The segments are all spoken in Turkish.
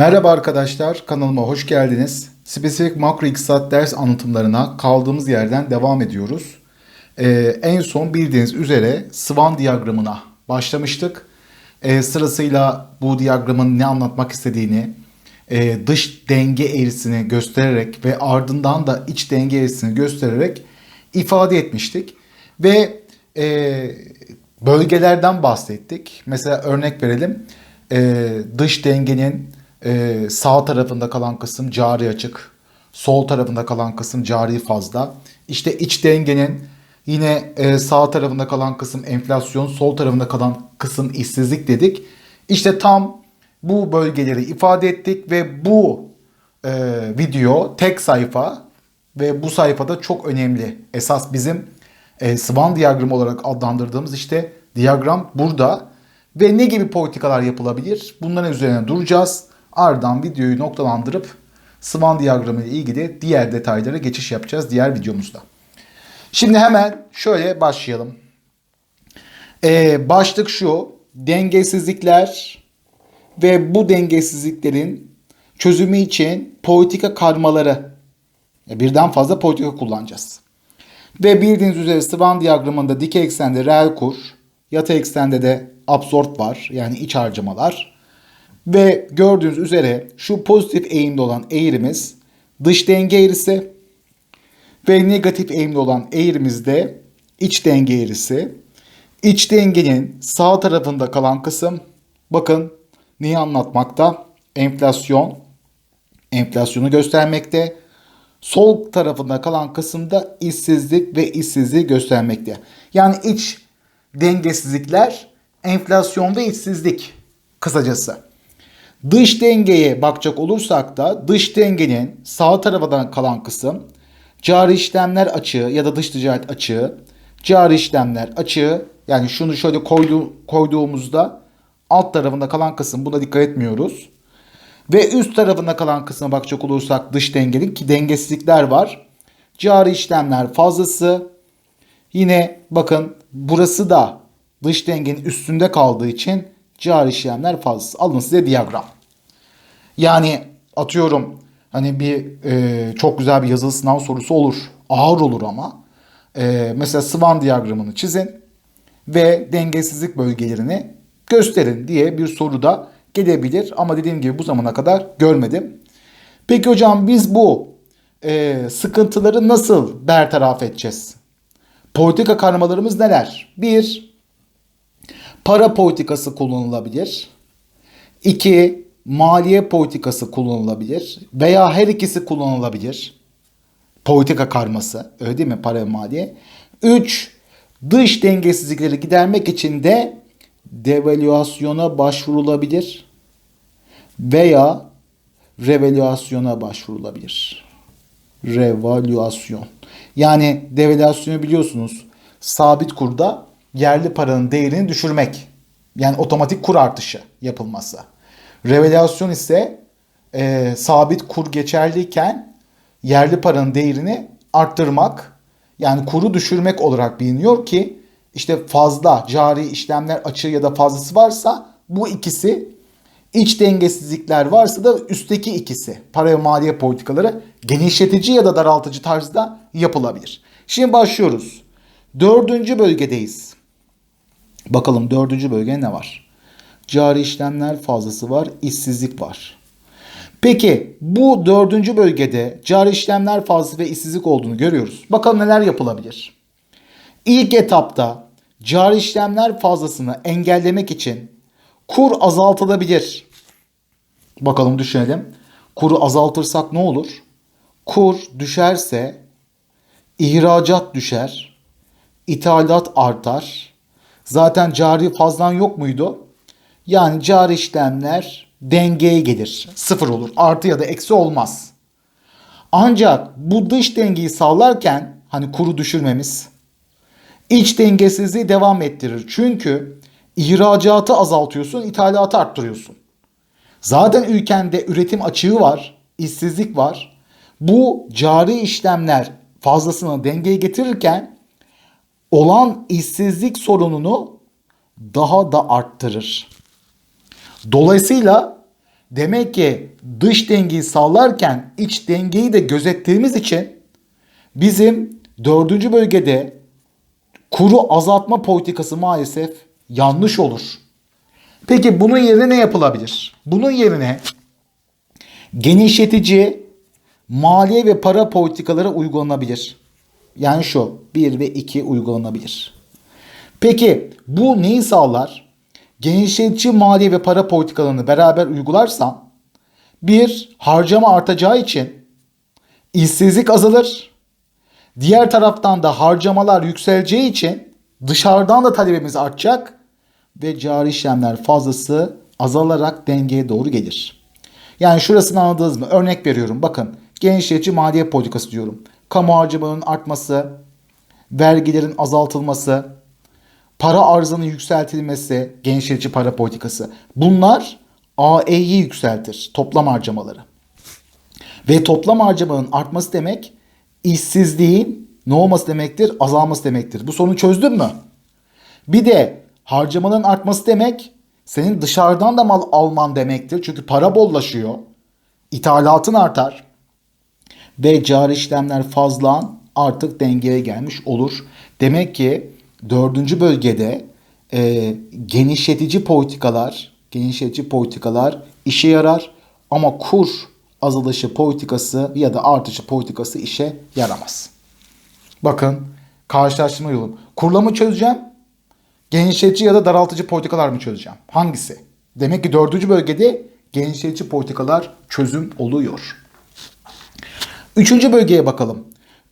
Merhaba arkadaşlar, kanalıma hoş geldiniz. Spesifik makro iktisat ders anlatımlarına kaldığımız yerden devam ediyoruz. Ee, en son bildiğiniz üzere Swan diyagramına başlamıştık. Ee, sırasıyla bu diyagramın ne anlatmak istediğini, e, dış denge eğrisini göstererek ve ardından da iç denge eğrisini göstererek ifade etmiştik. Ve e, bölgelerden bahsettik. Mesela örnek verelim. E, dış dengenin e, sağ tarafında kalan kısım cari açık. Sol tarafında kalan kısım cari fazla. İşte iç dengenin yine e, sağ tarafında kalan kısım enflasyon, sol tarafında kalan kısım işsizlik dedik. İşte tam bu bölgeleri ifade ettik ve bu e, video tek sayfa ve bu sayfada çok önemli. Esas bizim e, Swan diyagramı olarak adlandırdığımız işte diyagram burada. Ve ne gibi politikalar yapılabilir? Bunların üzerine duracağız. Ardından videoyu noktalandırıp Swan diyagramı ile ilgili diğer detaylara geçiş yapacağız diğer videomuzda. Şimdi hemen şöyle başlayalım. Ee, başlık şu. Dengesizlikler ve bu dengesizliklerin çözümü için politika karmaları. Birden fazla politika kullanacağız. Ve bildiğiniz üzere Swan diyagramında dik eksende reel kur, yatay eksende de absorb var yani iç harcamalar. Ve gördüğünüz üzere şu pozitif eğimli olan eğrimiz dış denge eğrisi ve negatif eğimli olan eğrimiz de iç denge eğrisi. İç dengenin sağ tarafında kalan kısım bakın neyi anlatmakta? Enflasyon. Enflasyonu göstermekte. Sol tarafında kalan kısımda işsizlik ve işsizliği göstermekte. Yani iç dengesizlikler enflasyon ve işsizlik kısacası. Dış dengeye bakacak olursak da dış dengenin sağ tarafından kalan kısım cari işlemler açığı ya da dış ticaret açığı, cari işlemler açığı yani şunu şöyle koydu, koyduğumuzda alt tarafında kalan kısım buna dikkat etmiyoruz. Ve üst tarafında kalan kısma bakacak olursak dış dengenin ki dengesizlikler var. Cari işlemler fazlası. Yine bakın burası da dış dengenin üstünde kaldığı için cari işlemler fazlası. Alın size diyagram. Yani atıyorum hani bir e, çok güzel bir yazılı sınav sorusu olur. Ağır olur ama. E, mesela Swan diyagramını çizin ve dengesizlik bölgelerini gösterin diye bir soru da gelebilir. Ama dediğim gibi bu zamana kadar görmedim. Peki hocam biz bu e, sıkıntıları nasıl bertaraf edeceğiz? Politika karmalarımız neler? Bir, para politikası kullanılabilir. İki, maliye politikası kullanılabilir. Veya her ikisi kullanılabilir. Politika karması. Öyle değil mi? Para ve maliye. Üç, dış dengesizlikleri gidermek için de devalüasyona başvurulabilir veya revalüasyona başvurulabilir. Revalüasyon. Yani devalüasyonu biliyorsunuz sabit kurda yerli paranın değerini düşürmek. Yani otomatik kur artışı yapılması. Revalüasyon ise e, sabit kur geçerliyken yerli paranın değerini arttırmak yani kuru düşürmek olarak biliniyor ki işte fazla cari işlemler açığı ya da fazlası varsa bu ikisi iç dengesizlikler varsa da üstteki ikisi para ve maliye politikaları genişletici ya da daraltıcı tarzda yapılabilir. Şimdi başlıyoruz. Dördüncü bölgedeyiz. Bakalım dördüncü bölge ne var? Cari işlemler fazlası var, işsizlik var. Peki bu dördüncü bölgede cari işlemler fazlası ve işsizlik olduğunu görüyoruz. Bakalım neler yapılabilir? İlk etapta cari işlemler fazlasını engellemek için kur azaltılabilir. Bakalım düşünelim. Kuru azaltırsak ne olur? Kur düşerse ihracat düşer, ithalat artar. Zaten cari fazlan yok muydu? Yani cari işlemler dengeye gelir. Sıfır olur. Artı ya da eksi olmaz. Ancak bu dış dengeyi sağlarken hani kuru düşürmemiz iç dengesizliği devam ettirir. Çünkü ihracatı azaltıyorsun, ithalatı arttırıyorsun. Zaten ülkende üretim açığı var, işsizlik var. Bu cari işlemler fazlasını dengeye getirirken olan işsizlik sorununu daha da arttırır. Dolayısıyla demek ki dış dengeyi sağlarken iç dengeyi de gözettiğimiz için bizim dördüncü bölgede kuru azaltma politikası maalesef yanlış olur. Peki bunun yerine ne yapılabilir? Bunun yerine genişletici maliye ve para politikaları uygulanabilir. Yani şu 1 ve 2 uygulanabilir. Peki bu neyi sağlar? Genişletici maliye ve para politikalarını beraber uygularsam bir harcama artacağı için işsizlik azalır. Diğer taraftan da harcamalar yükseleceği için dışarıdan da talebimiz artacak ve cari işlemler fazlası azalarak dengeye doğru gelir. Yani şurasını anladınız mı? Örnek veriyorum. Bakın genişletici maliye politikası diyorum. Kamu harcamalarının artması, vergilerin azaltılması, para arzının yükseltilmesi, genişletici para politikası. Bunlar AE'yi yükseltir. Toplam harcamaları. Ve toplam harcamanın artması demek işsizliğin ne olması demektir? Azalması demektir. Bu sorunu çözdün mü? Bir de harcamanın artması demek senin dışarıdan da mal alman demektir. Çünkü para bollaşıyor. İthalatın artar. Ve cari işlemler fazlan artık dengeye gelmiş olur. Demek ki dördüncü bölgede e, genişletici politikalar, genişletici politikalar işe yarar ama kur azalışı politikası ya da artışı politikası işe yaramaz. Bakın karşılaştırma yolu. Kurla mı çözeceğim? Genişletici ya da daraltıcı politikalar mı çözeceğim? Hangisi? Demek ki dördüncü bölgede genişletici politikalar çözüm oluyor. Üçüncü bölgeye bakalım.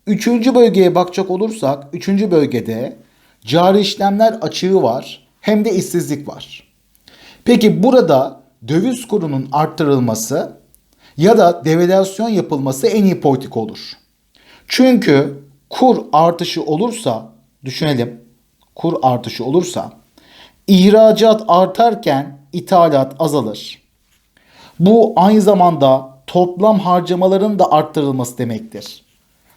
Üçüncü bölgeye bakacak olursak, üçüncü bölgede cari işlemler açığı var hem de işsizlik var. Peki burada döviz kurunun arttırılması ya da devalüasyon yapılması en iyi politik olur. Çünkü kur artışı olursa, düşünelim, kur artışı olursa ihracat artarken ithalat azalır. Bu aynı zamanda toplam harcamaların da arttırılması demektir.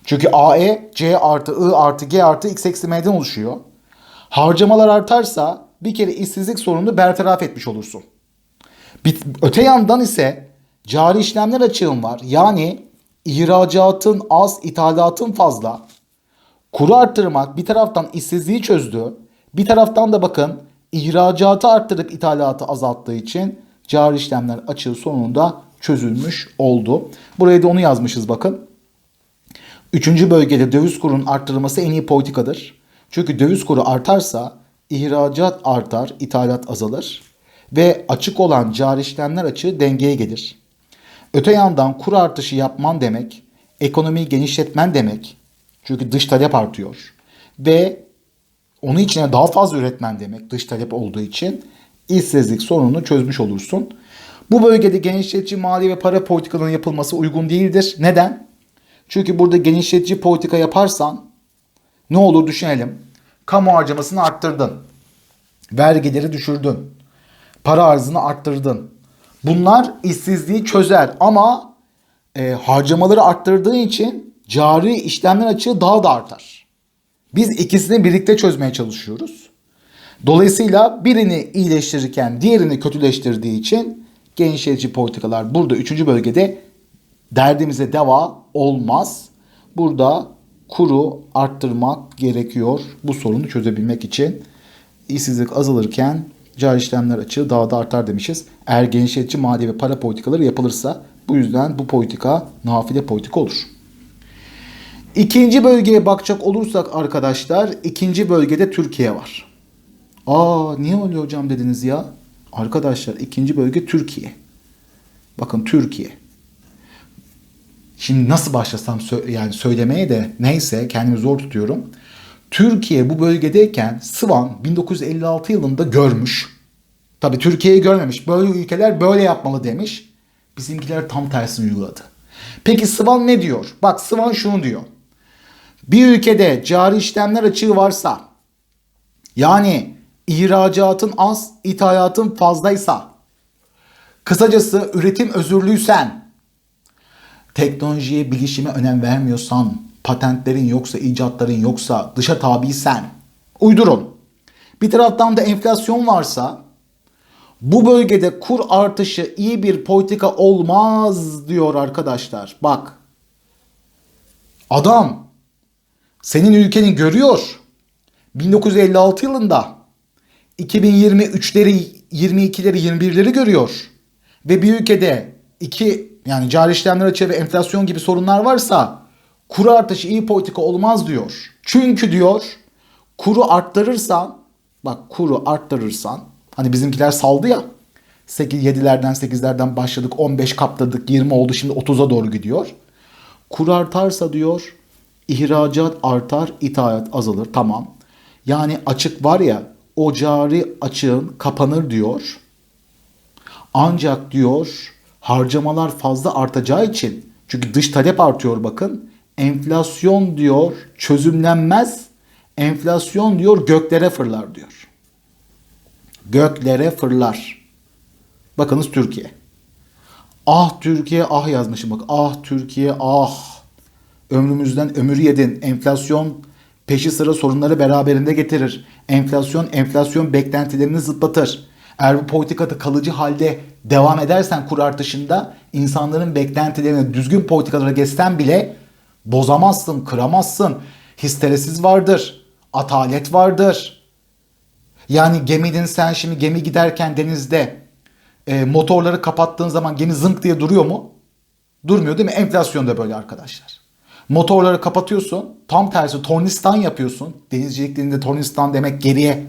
Çünkü AE, C artı I artı G artı X eksi M'den oluşuyor. Harcamalar artarsa bir kere işsizlik sorununu bertaraf etmiş olursun. Bir, öte yandan ise cari işlemler açığın var. Yani ihracatın az, ithalatın fazla. Kuru arttırmak bir taraftan işsizliği çözdü. Bir taraftan da bakın ihracatı arttırıp ithalatı azalttığı için cari işlemler açığı sonunda çözülmüş oldu. Buraya da onu yazmışız bakın. Üçüncü bölgede döviz kurunun arttırılması en iyi politikadır. Çünkü döviz kuru artarsa ihracat artar, ithalat azalır ve açık olan cari işlemler açığı dengeye gelir. Öte yandan kur artışı yapman demek, ekonomiyi genişletmen demek. Çünkü dış talep artıyor. Ve onun içine daha fazla üretmen demek dış talep olduğu için işsizlik sorununu çözmüş olursun. Bu bölgede genişletici mali ve para politikalarının yapılması uygun değildir. Neden? Çünkü burada genişletici politika yaparsan ne olur düşünelim. Kamu harcamasını arttırdın. Vergileri düşürdün. Para arzını arttırdın. Bunlar işsizliği çözer ama e, harcamaları arttırdığın için cari işlemler açığı daha da artar. Biz ikisini birlikte çözmeye çalışıyoruz. Dolayısıyla birini iyileştirirken diğerini kötüleştirdiği için genişletici politikalar burada üçüncü bölgede derdimize deva olmaz. Burada kuru arttırmak gerekiyor bu sorunu çözebilmek için. İşsizlik azalırken cari işlemler açığı daha da artar demişiz. Eğer genişletici mali ve para politikaları yapılırsa bu yüzden bu politika nafile politika olur. İkinci bölgeye bakacak olursak arkadaşlar ikinci bölgede Türkiye var. Aa niye öyle hocam dediniz ya? Arkadaşlar ikinci bölge Türkiye. Bakın Türkiye. Şimdi nasıl başlasam yani söylemeye de neyse kendimi zor tutuyorum. Türkiye bu bölgedeyken Sıvan 1956 yılında görmüş. Tabi Türkiye'yi görmemiş. Böyle ülkeler böyle yapmalı demiş. Bizimkiler tam tersini uyguladı. Peki Sıvan ne diyor? Bak Sıvan şunu diyor. Bir ülkede cari işlemler açığı varsa yani ihracatın az, ithalatın fazlaysa kısacası üretim özürlüysen teknolojiye, bilişime önem vermiyorsan, patentlerin yoksa, icatların yoksa, dışa tabiysen uydurun. Bir taraftan da enflasyon varsa Bu bölgede kur artışı iyi bir politika olmaz diyor arkadaşlar. Bak. Adam senin ülkeni görüyor. 1956 yılında 2023'leri 22'leri 21'leri görüyor. Ve bir ülkede iki yani cari işlemler açığı ve enflasyon gibi sorunlar varsa kur artışı iyi politika olmaz diyor. Çünkü diyor kuru arttırırsan bak kuru arttırırsan hani bizimkiler saldı ya 8 7'lerden 8'lerden başladık 15 kaptırdık 20 oldu şimdi 30'a doğru gidiyor. Kur artarsa diyor ihracat artar ithalat azalır tamam. Yani açık var ya o cari açığın kapanır diyor. Ancak diyor harcamalar fazla artacağı için çünkü dış talep artıyor bakın. Enflasyon diyor çözümlenmez. Enflasyon diyor göklere fırlar diyor. Göklere fırlar. Bakınız Türkiye. Ah Türkiye ah yazmışım bak. Ah Türkiye ah. Ömrümüzden ömür yedin. Enflasyon peşi sıra sorunları beraberinde getirir. Enflasyon enflasyon beklentilerini zıplatır. Eğer bu politikada kalıcı halde devam edersen kur artışında insanların beklentilerini düzgün politikalara geçsen bile bozamazsın, kıramazsın. Histeresiz vardır, atalet vardır. Yani gemidin sen şimdi gemi giderken denizde e, motorları kapattığın zaman gemi zınk diye duruyor mu? Durmuyor değil mi? Enflasyon da böyle arkadaşlar. Motorları kapatıyorsun. Tam tersi tornistan yapıyorsun. Denizcilik dilinde tornistan demek geriye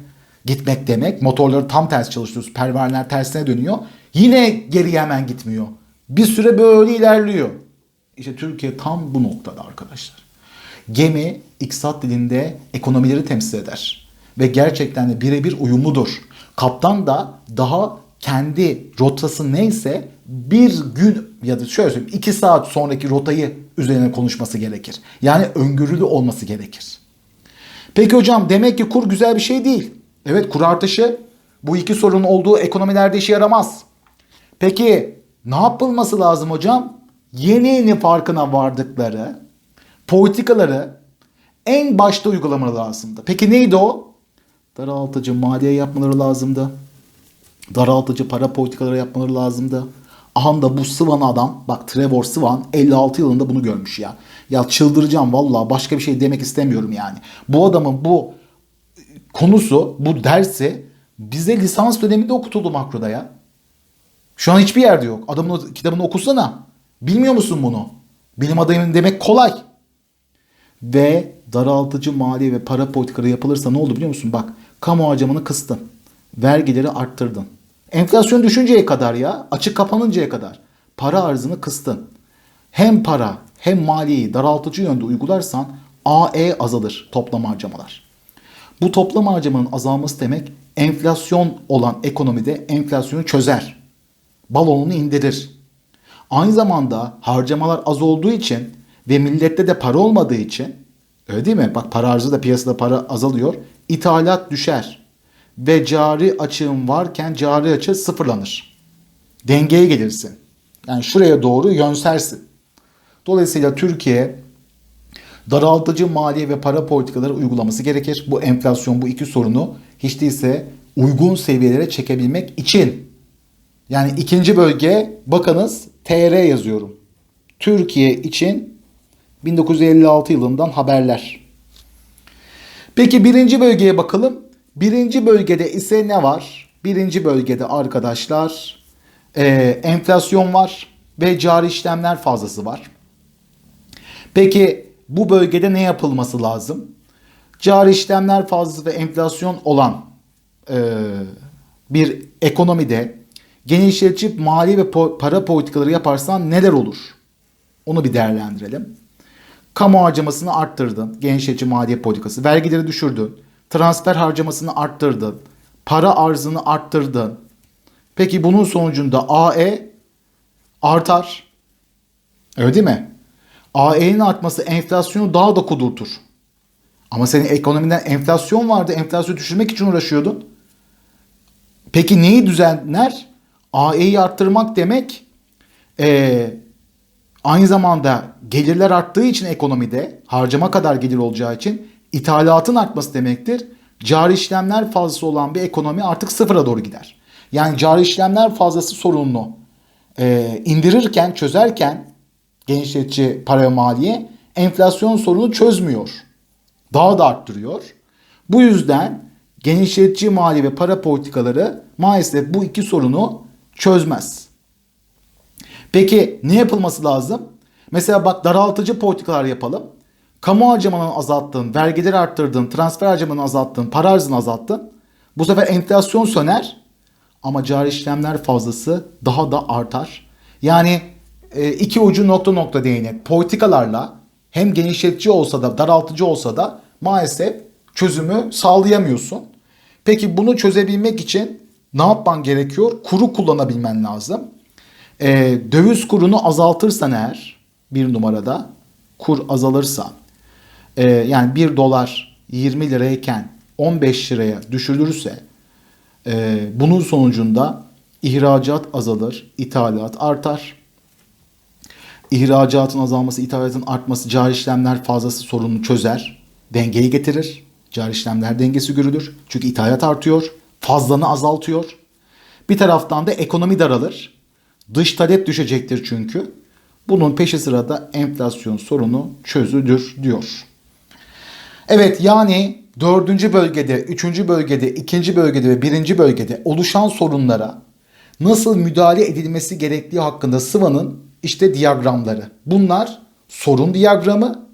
gitmek demek. Motorları tam tersi çalıştırıyorsun. Pervaneler tersine dönüyor. Yine geriye hemen gitmiyor. Bir süre böyle ilerliyor. İşte Türkiye tam bu noktada arkadaşlar. Gemi iktisat dilinde ekonomileri temsil eder. Ve gerçekten de birebir uyumludur. Kaptan da daha kendi rotası neyse bir gün ya da şöyle söyleyeyim iki saat sonraki rotayı üzerine konuşması gerekir. Yani öngörülü olması gerekir. Peki hocam demek ki kur güzel bir şey değil. Evet kur artışı bu iki sorunun olduğu ekonomilerde işe yaramaz. Peki ne yapılması lazım hocam? Yeni yeni farkına vardıkları politikaları en başta uygulamaları lazımdı. Peki neydi o? Daraltıcı maliye yapmaları lazımdı. Daraltıcı para politikaları yapmaları lazımdı. Aha da bu Sıvan adam bak Trevor Sıvan 56 yılında bunu görmüş ya. Ya çıldıracağım valla başka bir şey demek istemiyorum yani. Bu adamın bu konusu bu dersi bize lisans döneminde okutuldu makroda ya. Şu an hiçbir yerde yok. Adamın kitabını okusana. Bilmiyor musun bunu? Bilim adamı demek kolay. Ve daraltıcı mali ve para politikaları yapılırsa ne oldu biliyor musun? Bak kamu harcamanı kıstın. Vergileri arttırdın. Enflasyon düşünceye kadar ya açık kapanıncaya kadar para arzını kıstın. Hem para hem maliyeyi daraltıcı yönde uygularsan AE azalır toplam harcamalar. Bu toplam harcamanın azalması demek enflasyon olan ekonomide enflasyonu çözer. Balonunu indirir. Aynı zamanda harcamalar az olduğu için ve millette de para olmadığı için öyle değil mi? Bak para arzı da piyasada para azalıyor. İthalat düşer. Ve cari açığın varken cari açığı sıfırlanır. Dengeye gelirsin. Yani şuraya doğru yönsersin. Dolayısıyla Türkiye daraltıcı maliye ve para politikaları uygulaması gerekir. Bu enflasyon bu iki sorunu hiç değilse uygun seviyelere çekebilmek için. Yani ikinci bölge bakınız TR yazıyorum. Türkiye için 1956 yılından haberler. Peki birinci bölgeye bakalım. Birinci bölgede ise ne var? Birinci bölgede arkadaşlar e, enflasyon var ve cari işlemler fazlası var. Peki bu bölgede ne yapılması lazım? Cari işlemler fazlası ve enflasyon olan e, bir ekonomide genişletici mali ve po- para politikaları yaparsan neler olur? Onu bir değerlendirelim. Kamu harcamasını arttırdın. Genişletici maliye politikası. Vergileri düşürdün. Transfer harcamasını arttırdın. Para arzını arttırdın. Peki bunun sonucunda AE artar. Öyle değil mi? AE'nin artması enflasyonu daha da kudurtur. Ama senin ekonominden enflasyon vardı. Enflasyonu düşürmek için uğraşıyordun. Peki neyi düzenler? AE'yi arttırmak demek ee, aynı zamanda gelirler arttığı için ekonomide harcama kadar gelir olacağı için ithalatın artması demektir. Cari işlemler fazlası olan bir ekonomi artık sıfıra doğru gider. Yani cari işlemler fazlası sorununu e, indirirken, çözerken genişletici para maliye enflasyon sorunu çözmüyor. Daha da arttırıyor. Bu yüzden genişletici mali ve para politikaları maalesef bu iki sorunu çözmez. Peki ne yapılması lazım? Mesela bak daraltıcı politikalar yapalım. Kamu harcamanı azalttın, vergileri arttırdın, transfer harcamanı azalttın, para arzını azalttın. Bu sefer enflasyon söner ama cari işlemler fazlası daha da artar. Yani e, iki ucu nokta nokta değnek politikalarla hem genişletici olsa da daraltıcı olsa da maalesef çözümü sağlayamıyorsun. Peki bunu çözebilmek için ne yapman gerekiyor? Kuru kullanabilmen lazım. E, döviz kurunu azaltırsan eğer bir numarada kur azalırsa e, yani 1 dolar 20 lirayken 15 liraya düşürülürse e, bunun sonucunda ihracat azalır, ithalat artar. İhracatın azalması, ithalatın artması cari işlemler fazlası sorununu çözer, dengeyi getirir. Cari işlemler dengesi görülür. Çünkü ithalat artıyor, fazlanı azaltıyor. Bir taraftan da ekonomi daralır. Dış talep düşecektir çünkü. Bunun peşi sırada enflasyon sorunu çözülür diyor. Evet yani dördüncü bölgede, üçüncü bölgede, ikinci bölgede ve birinci bölgede oluşan sorunlara nasıl müdahale edilmesi gerektiği hakkında Sıva'nın işte diyagramları. Bunlar sorun diyagramı,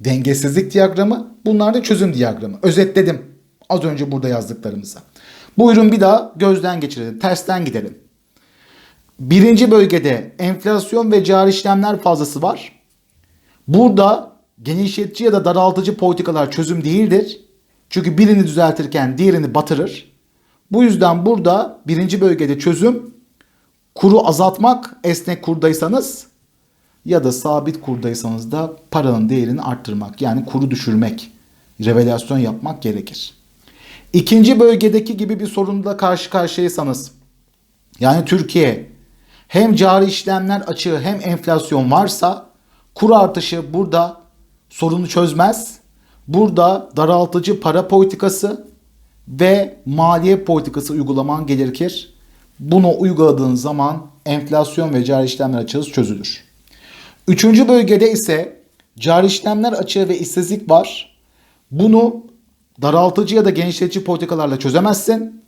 dengesizlik diyagramı, bunlar da çözüm diyagramı. Özetledim az önce burada yazdıklarımızı. Buyurun bir daha gözden geçirelim, tersten gidelim. Birinci bölgede enflasyon ve cari işlemler fazlası var. Burada genişletici ya da daraltıcı politikalar çözüm değildir. Çünkü birini düzeltirken diğerini batırır. Bu yüzden burada birinci bölgede çözüm kuru azaltmak esnek kurdaysanız ya da sabit kurdaysanız da paranın değerini arttırmak yani kuru düşürmek, revelasyon yapmak gerekir. İkinci bölgedeki gibi bir sorunla karşı karşıyaysanız yani Türkiye hem cari işlemler açığı hem enflasyon varsa kur artışı burada sorunu çözmez. Burada daraltıcı para politikası ve maliye politikası uygulaman gerekir. Bunu uyguladığın zaman enflasyon ve cari işlemler açığı çözülür. Üçüncü bölgede ise cari işlemler açığı ve işsizlik var. Bunu daraltıcı ya da genişletici politikalarla çözemezsin.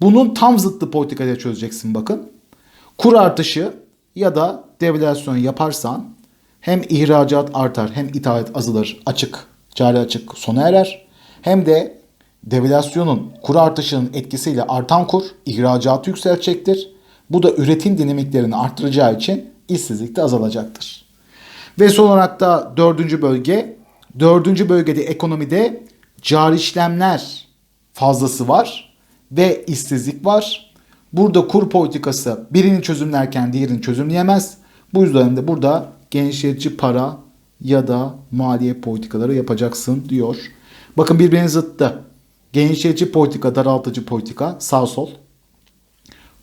Bunun tam zıttı politikayla çözeceksin bakın. Kur artışı ya da devalüasyon yaparsan hem ihracat artar hem ithalat azalır açık cari açık sona erer. Hem de devalüasyonun kur artışının etkisiyle artan kur ihracatı yükseltecektir. Bu da üretim dinamiklerini arttıracağı için işsizlik de azalacaktır. Ve son olarak da dördüncü bölge. Dördüncü bölgede ekonomide cari işlemler fazlası var ve işsizlik var. Burada kur politikası birini çözümlerken diğerini çözümleyemez. Bu yüzden de burada genişletici para ya da maliye politikaları yapacaksın diyor. Bakın birbirinin zıttı. Genişletici politika, daraltıcı politika sağ sol.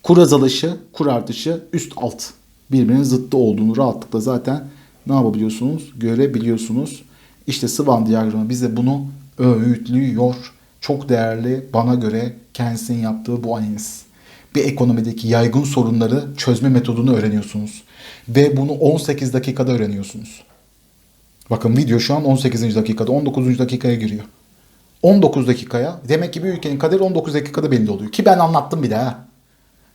Kur azalışı, kur artışı üst alt. Birbirinin zıttı olduğunu rahatlıkla zaten ne yapabiliyorsunuz? Görebiliyorsunuz. İşte Swan diyagramı bize bunu öğütlüyor. Çok değerli bana göre kendisinin yaptığı bu analiz. Bir ekonomideki yaygın sorunları çözme metodunu öğreniyorsunuz. Ve bunu 18 dakikada öğreniyorsunuz. Bakın video şu an 18. dakikada 19. dakikaya giriyor. 19 dakikaya demek ki bir ülkenin kaderi 19 dakikada belli oluyor. Ki ben anlattım bir daha.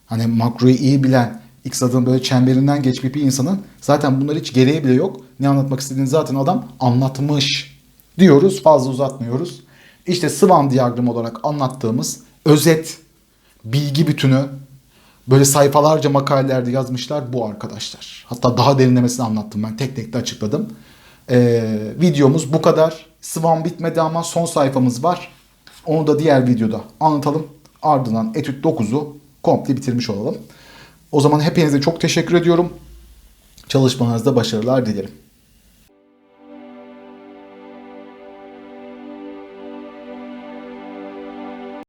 Hani makroyu iyi bilen, X adının böyle çemberinden geçmiş bir insanın zaten bunlar hiç gereği bile yok. Ne anlatmak istediğini zaten adam anlatmış diyoruz. Fazla uzatmıyoruz. İşte Swan diyagramı olarak anlattığımız özet bilgi bütünü böyle sayfalarca makalelerde yazmışlar bu arkadaşlar. Hatta daha derinlemesine anlattım ben. Tek tek de açıkladım. Ee, videomuz bu kadar. Swan bitmedi ama son sayfamız var. Onu da diğer videoda anlatalım. Ardından etüt 9'u komple bitirmiş olalım. O zaman hepinize çok teşekkür ediyorum. Çalışmanızda başarılar dilerim.